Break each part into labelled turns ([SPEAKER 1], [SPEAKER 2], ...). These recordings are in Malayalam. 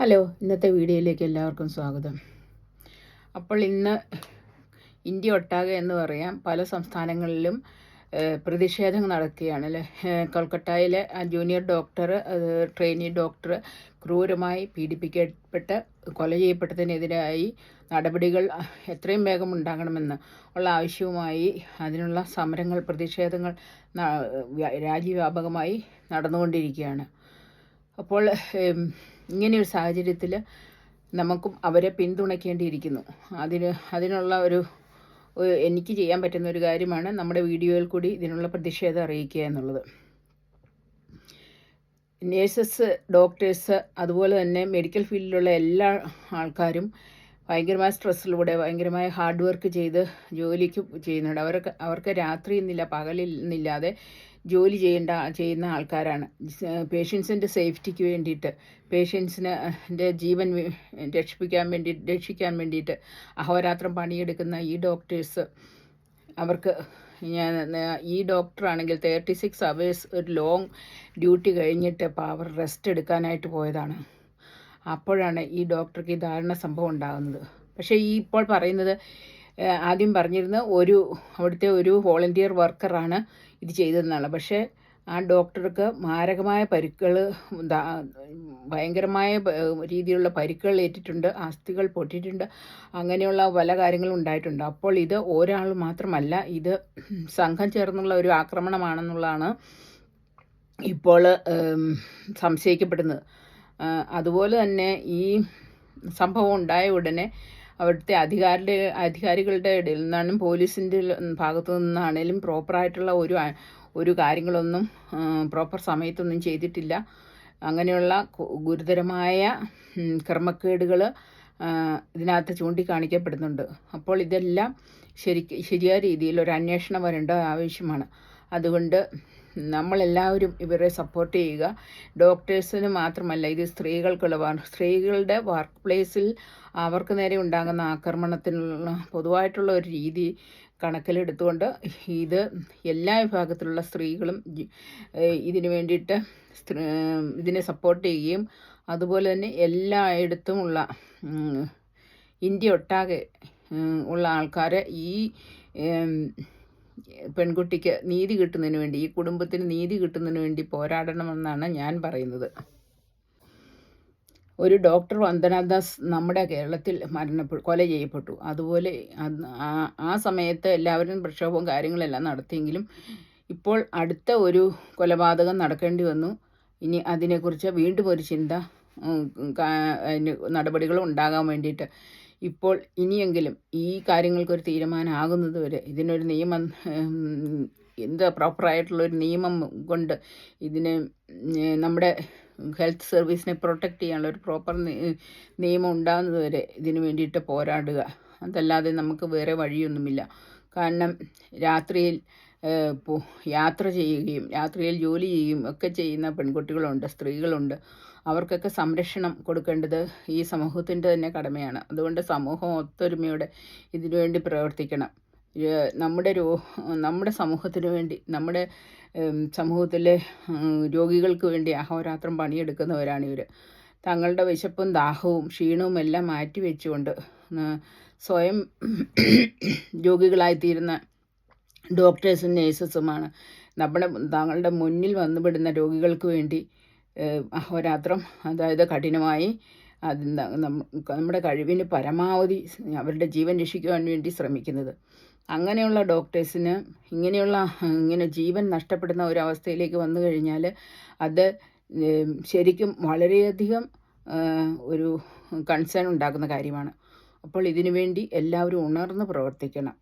[SPEAKER 1] ഹലോ ഇന്നത്തെ വീഡിയോയിലേക്ക് എല്ലാവർക്കും സ്വാഗതം. അപ്പോൾ ഇന്ന് ഇന്ത്യ ഒട്ടാകെ എന്ന് പറയാം പല സംസ്ഥാനങ്ങളിലും പ്രതിഷേധങ്ങൾ പ്രതിഷേധം നടക്കുകയാണ് അല്ലേ? കൊൽക്കത്തയിലെ ജൂനിയർ ഡോക്ടർ ട്രെയിനി ഡോക്ടർ ക്രൂരമായി പീഡിപ്പിക്കപ്പെട്ട് കൊല ചെയ്യപ്പെട്ടതിനെതിരായി നടപടികൾ എത്രയും വേഗം ഉണ്ടാകണമെന്ന് ഉള്ള ആവശ്യവുമായി അതിനുള്ള സമരങ്ങൾ പ്രതിഷേധങ്ങൾ രാജ്യവ്യാപകമായി നടന്നുകൊണ്ടിരിക്കുകയാണ്. അപ്പോൾ ഇങ്ങനെയൊരു സാഹചര്യത്തിൽ നമുക്കും അവരെ പിന്തുണയ്ക്കേണ്ടിയിരിക്കുന്നു. അതിന് അതിനുള്ള ഒരു ഒരു എനിക്ക് ചെയ്യാൻ പറ്റുന്ന ഒരു കാര്യമാണ് നമ്മുടെ വീഡിയോയിൽ കൂടി ഇതിനുള്ള പ്രതിഷേധം അറിയിക്കുക എന്നുള്ളത്. നേഴ്സസ് ഡോക്ടേഴ്സ് അതുപോലെ തന്നെ മെഡിക്കൽ ഫീൽഡിലുള്ള എല്ലാ ആൾക്കാരും ഭയങ്കരമായ സ്ട്രെസ്സിലൂടെ ഭയങ്കരമായ ഹാർഡ് വർക്ക് ചെയ്ത് ജോലിക്ക് ചെയ്യുന്നുണ്ട്. അവർക്ക് അവർക്ക് രാത്രി എന്നില്ല പകലിൽ എന്നില്ലാതെ ജോലി ചെയ്യേണ്ട ചെയ്യുന്ന ആൾക്കാരാണ്. പേഷ്യൻസിന്റെ സേഫ്റ്റിക്ക് വേണ്ടിയിട്ട് പേഷ്യൻസിന് ന്റെ ജീവൻ രക്ഷിപ്പിക്കാൻ വേണ്ടി രക്ഷിക്കാൻ വേണ്ടിയിട്ട് അഹോരാത്രം പണിയെടുക്കുന്ന ഈ ഡോക്ടേഴ്സ് അവർക്ക് ഞാൻ ഈ ഡോക്ടറാണെങ്കിൽ തേർട്ടി സിക്സ് അവേഴ്സ് ഒരു ലോങ് ഡ്യൂട്ടി കഴിഞ്ഞിട്ട് അവർ റെസ്റ്റ് എടുക്കാനായിട്ട് പോയതാണ്. അപ്പോഴാണ് ഈ ഡോക്ടർക്ക് ഈ ദാരുണ സംഭവം ഉണ്ടാകുന്നത്. പക്ഷേ ഈ ഇപ്പോൾ പറയുന്നത് ആദ്യം പറഞ്ഞിരുന്ന ഒരു അവിടുത്തെ ഒരു വോളണ്ടിയർ വർക്കറാണ് ഇത് ചെയ്തതെന്നാണ്. പക്ഷേ ആ ഡോക്ടർക്ക് മാരകമായ പരുക്കൾ ഭയങ്കരമായ രീതിയിലുള്ള പരുക്കൾ ഏറ്റിട്ടുണ്ട് അസ്ഥികൾ പൊട്ടിയിട്ടുണ്ട് അങ്ങനെയുള്ള പല കാര്യങ്ങളും ഉണ്ടായിട്ടുണ്ട്. അപ്പോൾ ഇത് ഒരാൾ മാത്രമല്ല ഇത് സംഘം ചേർന്നുള്ള ഒരു ആക്രമണമാണെന്നുള്ളതാണ് ഇപ്പോൾ സംശയിക്കപ്പെടുന്നത്. അതുപോലെ തന്നെ ഈ സംഭവം ഉണ്ടായ ഉടനെ അവിടുത്തെ അധികാരിയുടെ അധികാരികളുടെ ഇടയിൽ നിന്നാണ് പോലീസിന്റെ ഭാഗത്തു നിന്നാണേലും പ്രോപ്പറായിട്ടുള്ള ഒരു ഒരു കാര്യങ്ങളൊന്നും പ്രോപ്പർ സമയത്തൊന്നും ചെയ്തിട്ടില്ല. അങ്ങനെയുള്ള ഗുരുതരമായ ക്രമക്കേടുകൾ ഇതിനകത്ത് ചൂണ്ടിക്കാണിക്കപ്പെടുന്നുണ്ട്. അപ്പോൾ ഇതെല്ലാം ശരിക്ക് ശരിയായ രീതിയിൽ ഒരു അന്വേഷണം വരേണ്ട ആവശ്യമാണ്. അതുകൊണ്ട് നമ്മളെല്ലാവരും ഇവരെ സപ്പോർട്ട് ചെയ്യുക. ഡോക്ടേഴ്സിന് മാത്രമല്ല ഇത് സ്ത്രീകൾക്കുള്ളതാണ് സ്ത്രീകളുടെ വർക്ക് പ്ലേസിൽ അവർക്ക് നേരെ ഉണ്ടാകുന്ന ആക്രമണത്തിനുള്ള പൊതുവായിട്ടുള്ള ഒരു രീതി കണക്കിലെടുത്തുകൊണ്ട് ഇത് എല്ലാ വിഭാഗത്തിലുള്ള സ്ത്രീകളും ഇതിന് വേണ്ടിയിട്ട് ഇതിനെ സപ്പോർട്ട് ചെയ്യുകയും അതുപോലെ തന്നെ എല്ലായിടത്തുമുള്ള ഇന്ത്യ ഒട്ടാകെ ഉള്ള ആൾക്കാരെ ഈ പെൺകുട്ടിക്ക് നീതി കിട്ടുന്നതിന് വേണ്ടി ഈ കുടുംബത്തിന് നീതി കിട്ടുന്നതിന് വേണ്ടി പോരാടണമെന്നാണ് ഞാൻ പറയുന്നത്. ഒരു ഡോക്ടർ വന്ദനാദാസ് നമ്മുടെ കേരളത്തിൽ മരണപ്പെട്ടു കൊല ചെയ്യപ്പെട്ടു. അതുപോലെ ആ- സമയത്ത് എല്ലാവരും പ്രക്ഷോഭവും കാര്യങ്ങളെല്ലാം നടത്തിയെങ്കിലും ഇപ്പോൾ അടുത്ത ഒരു കൊലപാതകം നടക്കേണ്ടി വന്നു. ഇനി അതിനെക്കുറിച്ച് വീണ്ടും ഒരു ചിന്ത നടപടികൾ ഉണ്ടാകാൻ വേണ്ടിയിട്ട്. ഇപ്പോൾ ഇനിയെങ്കിലും ഈ കാര്യങ്ങൾക്കൊരു തീരുമാനമാകുന്നത് വരെ ഇതിനൊരു നിയമം എന്താ പ്രോപ്പറായിട്ടുള്ളൊരു നിയമം കൊണ്ട് ഇതിനെ നമ്മുടെ ഹെൽത്ത് സർവീസിനെ പ്രൊട്ടക്റ്റ് ചെയ്യാനുള്ള ഒരു പ്രോപ്പർ നിയമം ഉണ്ടാകുന്നത് വരെ ഇതിനു വേണ്ടിയിട്ട് പോരാടുക. അതല്ലാതെ നമുക്ക് വേറെ വഴിയൊന്നുമില്ല. കാരണം രാത്രിയിൽ യാത്ര ചെയ്യുകയും രാത്രിയിൽ ജോലി ചെയ്യുകയും ഒക്കെ ചെയ്യുന്ന പെൺകുട്ടികളുണ്ട് സ്ത്രീകളുണ്ട്. അവർക്കൊക്കെ സംരക്ഷണം കൊടുക്കേണ്ടത് ഈ സമൂഹത്തിന്റെ തന്നെ കടമയാണ്. അതുകൊണ്ട് സമൂഹം ഒത്തൊരുമയോടെ ഇതിനുവേണ്ടി പ്രവർത്തിക്കണം. നമ്മുടെ രോ നമ്മുടെ സമൂഹത്തിന് വേണ്ടി നമ്മുടെ സമൂഹത്തിലെ രോഗികൾക്ക് വേണ്ടി അഹോരാത്രം പണിയെടുക്കുന്നവരാണ് ഇവർ തങ്ങളുടെ വിശപ്പും ദാഹവും ക്ഷീണവും എല്ലാം മാറ്റി വെച്ചുകൊണ്ട് സ്വയം രോഗികളായിത്തീരുന്ന ഡോക്ടേഴ്സും നേഴ്സസുമാണ്. നമ്മുടെ തങ്ങളുടെ മുന്നിൽ വന്നുപെടുന്ന രോഗികൾക്ക് വേണ്ടി അഹോരാത്രം അതായത് കഠിനമായി അത് നമ്മുടെ കഴിവിന് പരമാവധി അവരുടെ ജീവൻ രക്ഷിക്കുവാൻ വേണ്ടി ശ്രമിക്കുന്നത്. അങ്ങനെയുള്ള ഡോക്ടേഴ്സിന് ഇങ്ങനെയുള്ള ഇങ്ങനെ ജീവൻ നഷ്ടപ്പെടുന്ന ഒരു അവസ്ഥയിലേക്ക് വന്നു കഴിഞ്ഞാൽ അത് ശരിക്കും വളരെയധികം ഒരു കൺസേൺ ഉണ്ടാക്കുന്ന കാര്യമാണ്. അപ്പോൾ ഇതിനു വേണ്ടി എല്ലാവരും ഉണർന്ന് പ്രവർത്തിക്കണം.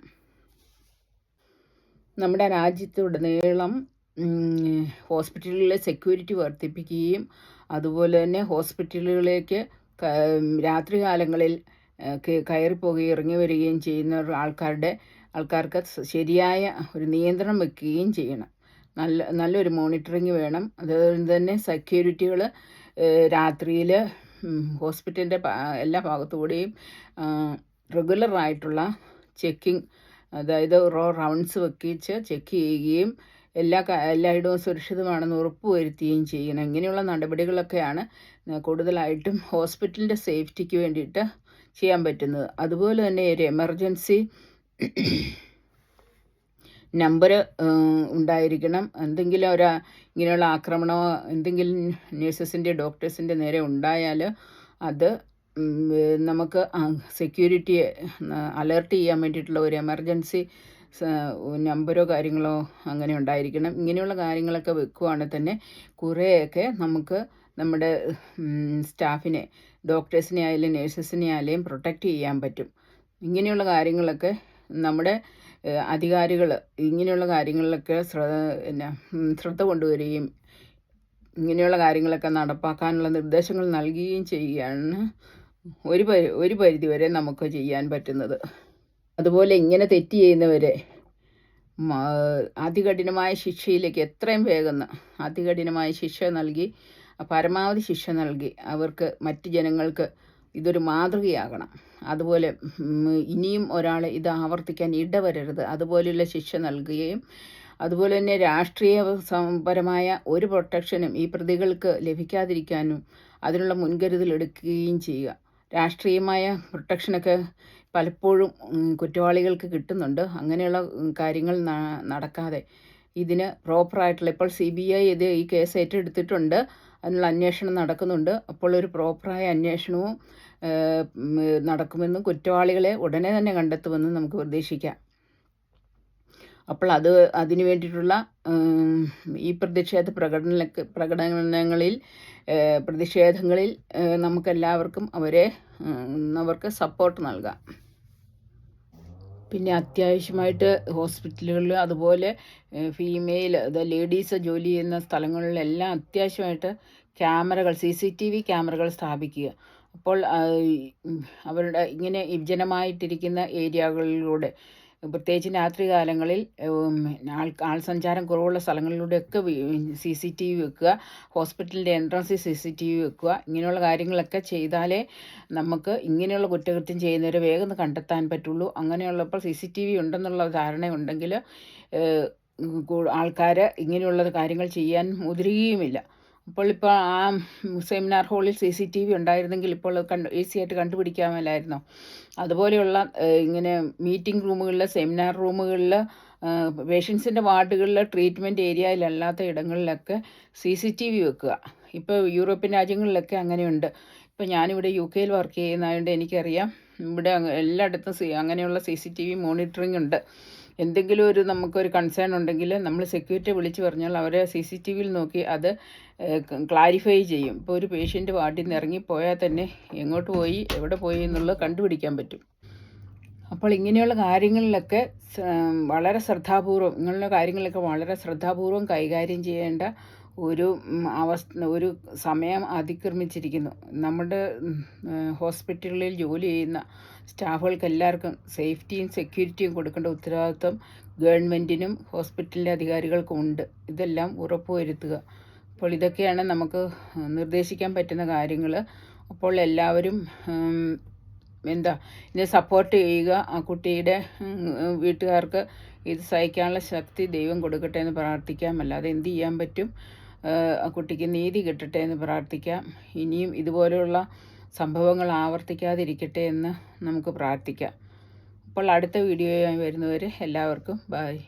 [SPEAKER 1] നമ്മുടെ രാജ്യത്തുടനീളം ഹോസ്പിറ്റലുകളിലെ സെക്യൂരിറ്റി വർദ്ധിപ്പിക്കുകയും അതുപോലെ തന്നെ ഹോസ്പിറ്റലുകളിലേക്ക് രാത്രി രാത്രികാലങ്ങളിൽ കയറി പോകുകയും ഇറങ്ങി വരികയും ചെയ്യുന്ന ആൾക്കാരുടെ ആൾക്കാർക്ക് ശരിയായ ഒരു നിയന്ത്രണം വെക്കുകയും ചെയ്യണം. നല്ല നല്ലൊരു മോണിറ്ററിങ് വേണം. അതുപോലെ തന്നെ സെക്യൂരിറ്റികൾ രാത്രിയിൽ ഹോസ്പിറ്റലിന്റെ എല്ലാ ഭാഗത്തുകൂടെയും റെഗുലറായിട്ടുള്ള ചെക്കിങ് അതായത് റോ റൗണ്ട്സ് വെക്കിച്ച് ചെക്ക് ചെയ്യുകയും എല്ലാ എല്ലായിടവും സുരക്ഷിതമാണെന്ന് ഉറപ്പുവരുത്തുകയും ചെയ്യണം. ഇങ്ങനെയുള്ള നടപടികളൊക്കെയാണ് കൂടുതലായിട്ടും ഹോസ്പിറ്റലിന്റെ സേഫ്റ്റിക്ക് വേണ്ടിയിട്ട് ചെയ്യാൻ പറ്റുന്നത്. അതുപോലെ തന്നെ ഒരു എമർജൻസി നമ്പർ ഉണ്ടായിരിക്കണം. എന്തെങ്കിലും ഒരു ഇങ്ങനെയുള്ള ആക്രമണമോ എന്തെങ്കിലും നേഴ്സസിന്റെ ഡോക്ടേഴ്സിന്റെ നേരെ ഉണ്ടായാൽ അത് നമുക്ക് സെക്യൂരിറ്റിയെ അലേർട്ട് ചെയ്യാൻ വേണ്ടിയിട്ടുള്ള ഒരു എമർജൻസി നമ്പറോ കാര്യങ്ങളോ അങ്ങനെ ഉണ്ടായിരിക്കണം. ഇങ്ങനെയുള്ള കാര്യങ്ങളൊക്കെ വെക്കുവാണെങ്കിൽ തന്നെ കുറേയൊക്കെ നമുക്ക് നമ്മുടെ സ്റ്റാഫിനെ ഡോക്ടേഴ്സിനെ ആയാലും നേഴ്സസിനെ ആയാലും പ്രൊട്ടക്റ്റ് ചെയ്യാൻ പറ്റും. ഇങ്ങനെയുള്ള കാര്യങ്ങളൊക്കെ നമ്മുടെ അധികാരികൾ ഇങ്ങനെയുള്ള കാര്യങ്ങളിലൊക്കെ ശ്രദ്ധ പിന്നെ ശ്രദ്ധ കൊണ്ടുവരികയും ഇങ്ങനെയുള്ള കാര്യങ്ങളൊക്കെ നടപ്പാക്കാനുള്ള നിർദ്ദേശങ്ങൾ നൽകുകയും ചെയ്യുകയാണ് ഒരു പരി ഒരു പരിധിവരെ നമുക്ക് ചെയ്യാൻ പറ്റുന്നത്. അതുപോലെ ഇങ്ങനെ തെറ്റ് ചെയ്യുന്നവരെ അതികഠിനമായ ശിക്ഷയിലേക്ക് എത്രയും വേഗം അതികഠിനമായ ശിക്ഷ നൽകി പരമാവധി ശിക്ഷ നൽകി അവർക്ക് മറ്റ് ജനങ്ങൾക്ക് ഇതൊരു മാതൃകയാകണം. അതുപോലെ ഇനിയും ഒരാൾ ഇത് ആവർത്തിക്കാൻ ഇടവരരുത്. അതുപോലെയുള്ള ശിക്ഷ നൽകുകയും അതുപോലെ തന്നെ രാഷ്ട്രീയ പരമായ ഒരു പ്രൊട്ടക്ഷനും ഈ പ്രതികൾക്ക് ലഭിക്കാതിരിക്കാനും അതിനുള്ള മുൻകരുതൽ എടുക്കുകയും ചെയ്യുക. രാഷ്ട്രീയമായ പ്രൊട്ടക്ഷനൊക്കെ പലപ്പോഴും കുറ്റവാളികൾക്ക് കിട്ടുന്നുണ്ട്. അങ്ങനെയുള്ള കാര്യങ്ങൾ നടക്കാതെ. ഇതിന് പ്രോപ്പറായിട്ടുള്ള ഇപ്പോൾ സി ബി ഐ ഇത് ഈ കേസ് ഏറ്റെടുത്തിട്ടുണ്ട്. അതിനുള്ള അന്വേഷണം നടക്കുന്നുണ്ട്. അപ്പോൾ ഒരു പ്രോപ്പറായ അന്വേഷണവും നടക്കുമെന്നും കുറ്റവാളികളെ ഉടനെ തന്നെ കണ്ടെത്തുമെന്നും നമുക്ക് പ്രതീക്ഷിക്കാം. അപ്പോൾ അത് അതിനു വേണ്ടിയിട്ടുള്ള ഈ പ്രതിഷേധ പ്രകടന പ്രകടനങ്ങളിൽ പ്രതിഷേധങ്ങളിൽ നമുക്കെല്ലാവർക്കും അവരെ അവർക്ക് സപ്പോർട്ട് നൽകാം. പിന്നെ അത്യാവശ്യമായിട്ട് ഹോസ്പിറ്റലുകളിൽ അതുപോലെ ഫീമെയിൽ അത് ലേഡീസ് ജോലി ചെയ്യുന്ന സ്ഥലങ്ങളിലെല്ലാം അത്യാവശ്യമായിട്ട് ക്യാമറകൾ സി സി ടി വി ക്യാമറകൾ സ്ഥാപിക്കുക. അപ്പോൾ അവരുടെ ഇങ്ങനെ വിജനമായിട്ടിരിക്കുന്ന ഏരിയകളിലൂടെ പ്രത്യേകിച്ച് രാത്രി കാലങ്ങളിൽ ആൾ ആൾ സഞ്ചാരം കുറവുള്ള സ്ഥലങ്ങളിലൂടെയൊക്കെ സി സി ടി വി വെക്കുക ഹോസ്പിറ്റലിന്റെ എൻട്രൻസിൽ സി സി ടി വി വെക്കുക ഇങ്ങനെയുള്ള കാര്യങ്ങളൊക്കെ ചെയ്താലേ നമുക്ക് ഇങ്ങനെയുള്ള കുറ്റകൃത്യം ചെയ്യുന്നവരെ വേഗം കണ്ടെത്താൻ പറ്റുള്ളൂ. അങ്ങനെയുള്ളപ്പോൾ സി സി ടി വി ഉണ്ടെന്നുള്ള ധാരണയുണ്ടെങ്കിൽ ആൾക്കാർ ഇങ്ങനെയുള്ള കാര്യങ്ങൾ ചെയ്യാൻ മുതിരുകയുമില്ല. അപ്പോൾ ഇപ്പോൾ ആ സെമിനാർ ഹാളിൽ സി സി ടി വി ഉണ്ടായിരുന്നെങ്കിൽ ഇപ്പോൾ കണ്ട് ഈസി ആയിട്ട് കണ്ടുപിടിക്കാമല്ലായിരുന്നോ? അതുപോലെയുള്ള ഇങ്ങനെ മീറ്റിംഗ് റൂമുകളിൽ സെമിനാർ റൂമുകളിൽ പേഷ്യൻസിന്റെ വാർഡുകളിൽ ട്രീറ്റ്മെന്റ് ഏരിയയിലല്ലാത്ത ഇടങ്ങളിലൊക്കെ സി സി ടി വി വെക്കുക. ഇപ്പോൾ യൂറോപ്യൻ രാജ്യങ്ങളിലൊക്കെ അങ്ങനെയുണ്ട്. ഇപ്പോൾ ഞാനിവിടെ യു കെയിൽ വർക്ക് ചെയ്യുന്നതുകൊണ്ട് എനിക്കറിയാം. ഇവിടെ എല്ലായിടത്തും സി അങ്ങനെയുള്ള C C T V monitoring ഉണ്ട്. എന്തെങ്കിലും ഒരു നമുക്കൊരു കൺസേൺ ഉണ്ടെങ്കിൽ നമ്മൾ സെക്യൂരിറ്റി വിളിച്ച് പറഞ്ഞാൽ അവരെ സി സി ടി വിയിൽ നോക്കി അത് ക്ലാരിഫൈ ചെയ്യും. ഇപ്പോൾ ഒരു പേഷ്യന്റ് വാർഡിൽ നിന്ന് ഇറങ്ങിപ്പോയാൽ തന്നെ എങ്ങോട്ട് പോയി എവിടെ പോയി എന്നുള്ളത് കണ്ടുപിടിക്കാൻ പറ്റും. അപ്പോൾ ഇങ്ങനെയുള്ള കാര്യങ്ങളിലൊക്കെ വളരെ ശ്രദ്ധാപൂർവം ഇങ്ങനെയുള്ള കാര്യങ്ങളൊക്കെ വളരെ ശ്രദ്ധാപൂർവം കൈകാര്യം ചെയ്യേണ്ട ഒരു അവസ്ഥ ഒരു സമയം അതിക്രമിച്ചിരിക്കുന്നു. നമ്മുടെ ഹോസ്പിറ്റലുകളിൽ ജോലി ചെയ്യുന്ന സ്റ്റാഫുകൾക്ക് എല്ലാവർക്കും സേഫ്റ്റിയും സെക്യൂരിറ്റിയും കൊടുക്കേണ്ട ഉത്തരവാദിത്വം ഗവൺമെന്റിനും ഹോസ്പിറ്റലിലെ അധികാരികൾക്കും ഉണ്ട്. ഇതെല്ലാം ഉറപ്പുവരുത്തുക. അപ്പോൾ ഇതൊക്കെയാണ് നമുക്ക് നിർദ്ദേശിക്കാൻ പറ്റുന്ന കാര്യങ്ങൾ അപ്പോൾ എല്ലാവരും എന്താ ഇതിനെ സപ്പോർട്ട് ചെയ്യുക. ആ കുട്ടിയുടെ വീട്ടുകാർക്ക് ഇത് സഹിക്കാനുള്ള ശക്തി ദൈവം കൊടുക്കട്ടെ എന്ന് പ്രാർത്ഥിക്കാം. അല്ലാതെ എന്ത് ചെയ്യാൻ പറ്റും? ആ കുട്ടിക്ക് നീതി കിട്ടട്ടെ എന്ന് പ്രാർത്ഥിക്കാം. ഇനിയും ഇതുപോലെയുള്ള സംഭവങ്ങൾ ആവർത്തിക്കാതിരിക്കട്ടെ എന്ന് നമുക്ക് പ്രാർത്ഥിക്കാം. അപ്പോൾ അടുത്ത വീഡിയോയുമായി വരുന്നവരെ എല്ലാവർക്കും ബായ്